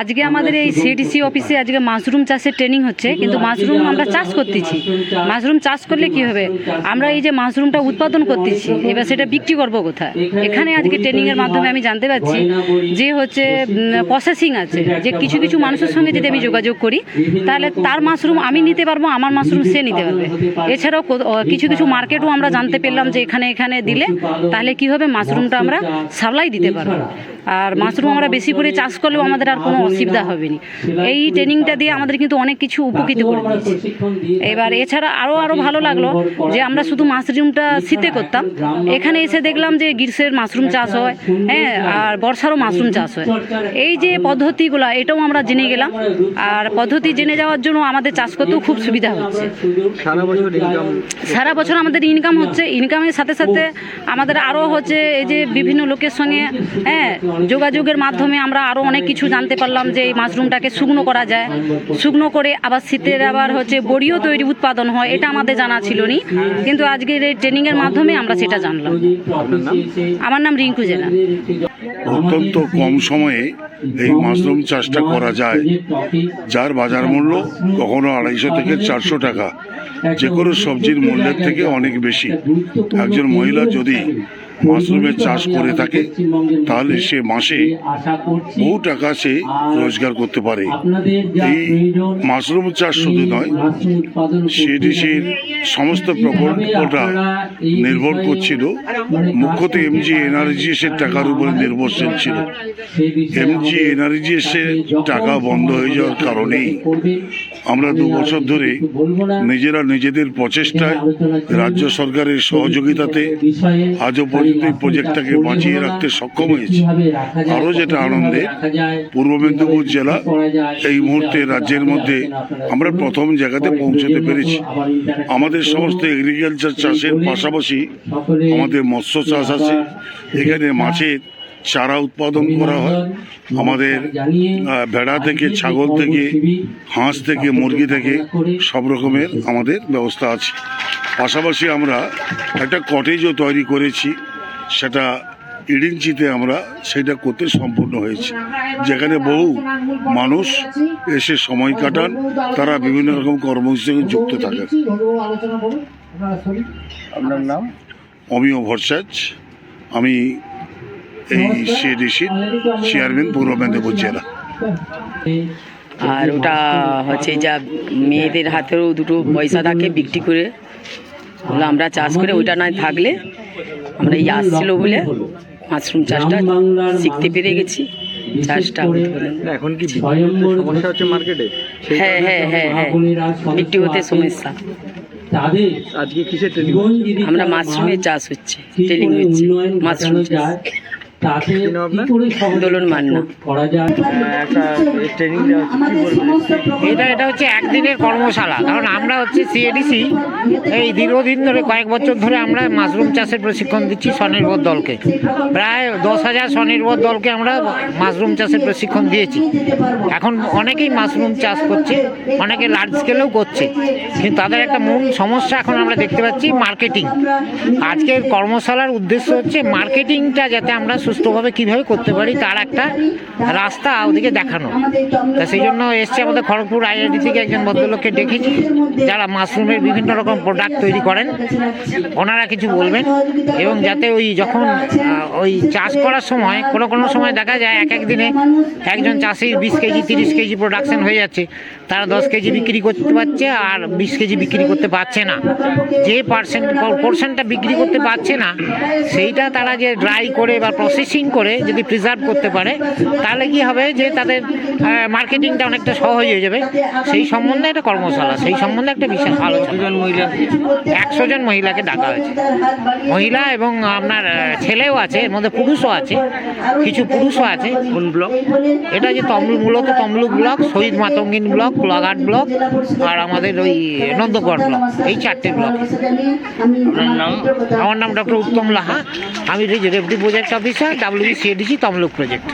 আজকে আমাদের এই সিডিসি অফিসে আজকে মাশরুম চাষের ট্রেনিং হচ্ছে, কিন্তু মাশরুম আমরা চাষ করতেছি। মাশরুম চাষ করলে কি হবে? আমরা এই যে মাশরুমটা উৎপাদন করতেছি, এবার সেটা বিক্রি করব কোথায়? এখানে আজকে ট্রেনিং এর মাধ্যমে আমি জানতে পারছি যে হচ্ছে প্রসেসিং আছে, যে কিছু কিছু মানুষের সঙ্গে যদি আমি যোগাযোগ করি, তাহলে তার মাশরুম আমি নিতে পারব, আমার মাশরুম সে নিতে পারবে। এছাড়াও কিছু কিছু মার্কেটও আমরা জানতে পেলাম যে এখানে এখানে দিলে, তাহলে কি হবে? মাশরুমটা আমরা সাপ্লাই দিতে পারব। না আর মাশরুম আমরা বেশি করে চাষ করলেও আমাদের আর কোনো অসুবিধা হবে না এই ট্রেনিংটা দিয়ে আমাদের কিন্তু অনেক কিছু উপকৃত করে দিয়েছে। এবার এছাড়া আরও আরও ভালো লাগল যে আমরা শুধু মাশরুমটা শীতে করতাম। এখানে এসে দেখলাম যে গ্রীষ্মের মাশরুম চাষ হয় হ্যাঁ আর বর্ষারও মাশরুম চাষ হয়। এই যে পদ্ধতিগুলো এটাও আমরা জেনে গেলাম। আর পদ্ধতি জেনে যাওয়ার জন্য আমাদের চাষ করতেও খুব সুবিধা হচ্ছে। সারা বছর সারা বছর আমাদের ইনকাম হচ্ছে। ইনকামের সাথে সাথে আমাদের আরও হচ্ছে এই যে বিভিন্ন লোকের সঙ্গে হ্যাঁ যোগাযোগের মাধ্যমে আমরা আরও অনেক কিছু জানতে পারলাম যে এই মাশরুমটাকে শুকনো করা যায়। শুকনো করে আবার শীতের আবার হচ্ছে বড়িও তৈরি উৎপাদন হয় এটা আমাদের জানা ছিল নি কিন্তু আজকের এই ট্রেনিংয়ের মাধ্যমে আমরা সেটা জানলাম। আমার নাম রিঙ্কু জেনা অত্যন্ত কম সময়ে এই মাশরুম চাষটা করা যায় যার বাজার মূল্য কখনো আড়াইশো থেকে চারশো টাকা। যে কোনো সবজির মূল্যের থেকে অনেক বেশি। একজন মহিলা যদি মাশরুমের চাষ করে থাকে তাহলে সে মাসে বহু টাকা সে রোজগার করতে পারে। এই মাশরুম চাষ শুধু নয় সিডিসির সমস্ত প্রকল্পটা নির্ভর করছিল মুখ্যত এমজি এনার্জিএসের টাকার উপরে নির্ভরশীল ছিল। এমজি এনার্জিএসের টাকা বন্ধ হয়ে যাওয়ার কারণেই আমরা দু বছর ধরে নিজেরা নিজেদের প্রচেষ্টায় রাজ্য সরকারের সহযোগিতাতে আজও পর্যন্ত এই প্রজেক্টটাকে বাঁচিয়ে রাখতে সক্ষম হয়েছি? আরও যেটা আনন্দের পূর্ব মেদিনীপুর জেলা এই মুহূর্তে রাজ্যের মধ্যে আমরা প্রথম জায়গাতে পৌঁছতে পেরেছি। আমাদের সমস্ত এগ্রিকালচার চাষের পাশাপাশি আমাদের মৎস্য চাষ আছে এখানে মাছের চারা উৎপাদন করা হয়। আমাদের ভেড়া থেকে ছাগল থেকে হাঁস থেকে মুরগি থেকে সব রকমের আমাদের ব্যবস্থা আছে। পাশাপাশি আমরা একটা কটেজও তৈরি করেছি। সেটা ইডিঞ্চিতে আমরা সেটা করতে সম্পূর্ণ হয়েছে। যেখানে বহু মানুষ এসে সময় কাটান তারা বিভিন্ন রকম কর্মসূচিতে যুক্ত থাকেন। আপনার নাম? অমিয় ভরসাজ। আমি এই সিডিসির চেয়ারম্যান পূর্ব মেদিনীপুর জেলা। আর ওটা হচ্ছে যা মেয়েদের হাতেও দুটো পয়সা থাকে বিক্রি করে। ওগুলো আমরা চাষ করে ওইটা নয় থাকলে আমরা এই আসছিল বলে মাশরুম চাষটা শিখতে পেরে গেছি। চাষটা এখন কি সমস্যা হচ্ছে মার্কেটে? হ্যাঁ হ্যাঁ হ্যাঁ হ্যাঁ। বিক্রি হতে সমস্যা। আজকে কিসের আমরা মাশরুমের চাষ হচ্ছে ট্রেনিং হচ্ছে মাশরুম চাষ। কি নাম আপনার? দোলন মান্না একটা ট্রেনিং দেওয়া হচ্ছে কি বলবেন? এটা এটা হচ্ছে একদিনের কর্মশালা। কারণ আমরা হচ্ছে সিএডিসি এই দীর্ঘদিন ধরে কয়েক বছর ধরে আমরা মাশরুম চাষের প্রশিক্ষণ দিচ্ছি স্বনির্ভর দলকে। প্রায় দশ হাজার স্বনির্ভর দলকে আমরা মাশরুম চাষের প্রশিক্ষণ দিয়েছি। এখন অনেকেই মাশরুম চাষ করছে অনেকে লার্জ স্কেলেও করছে। কিন্তু তাদের একটা মূল সমস্যা এখন আমরা দেখতে পাচ্ছি মার্কেটিং আজকের কর্মশালার উদ্দেশ্য হচ্ছে মার্কেটিংটা যাতে আমরা সুষ্ঠুভাবে কীভাবে করতে পারি তার একটা রাস্তা ওদিকে দেখানো। তা সেই জন্য এসছে আমাদের খড়গপুর আইআইডি থেকে একজন ভদ্রলোককে ডেকেছি, যারা মাশরুমের বিভিন্ন রকম প্রোডাক্ট তৈরি করেন। ওনারা কিছু বলবেন এবং যাতে ওই যখন ওই চাষ করার সময়, কোনো কোনো সময় দেখা যায় এক এক দিনে একজন চাষির বিশ কেজি, তিরিশ কেজি প্রোডাকশন হয়ে যাচ্ছে, তারা দশ কেজি বিক্রি করতে পারছে আর বিশ কেজি বিক্রি করতে পারছে না। যে পার্সেন্ট পোর্শনটা বিক্রি করতে পারছে না, সেইটা তারা যে ড্রাই করে বা প্রসেসিং করে যদি প্রিজার্ভ করতে পারে তাহলে কি হবে যে তাদের মার্কেটিংটা অনেকটা সহজ হয়ে যাবে। সেই সম্বন্ধে একটা কর্মশালা সেই সম্বন্ধে একটা বিশাল আলোচনা। মহিলা? একশো জন মহিলাকে ডাকা হয়েছে। মহিলা এবং আপনার ছেলেও আছে এর মধ্যে পুরুষও আছে কিছু পুরুষও আছে। কোন ব্লক? এটা যে তমলুক মূলত Tamluk block Shahid Matangini block Kolaghat block আর আমাদের ওই নন্দগড় ব্লক এই চারটে ব্লক। আপনার নাম? আমার নাম ডক্টর উত্তম লাহা। আমি deputy project officer. WBCADC Tamluk project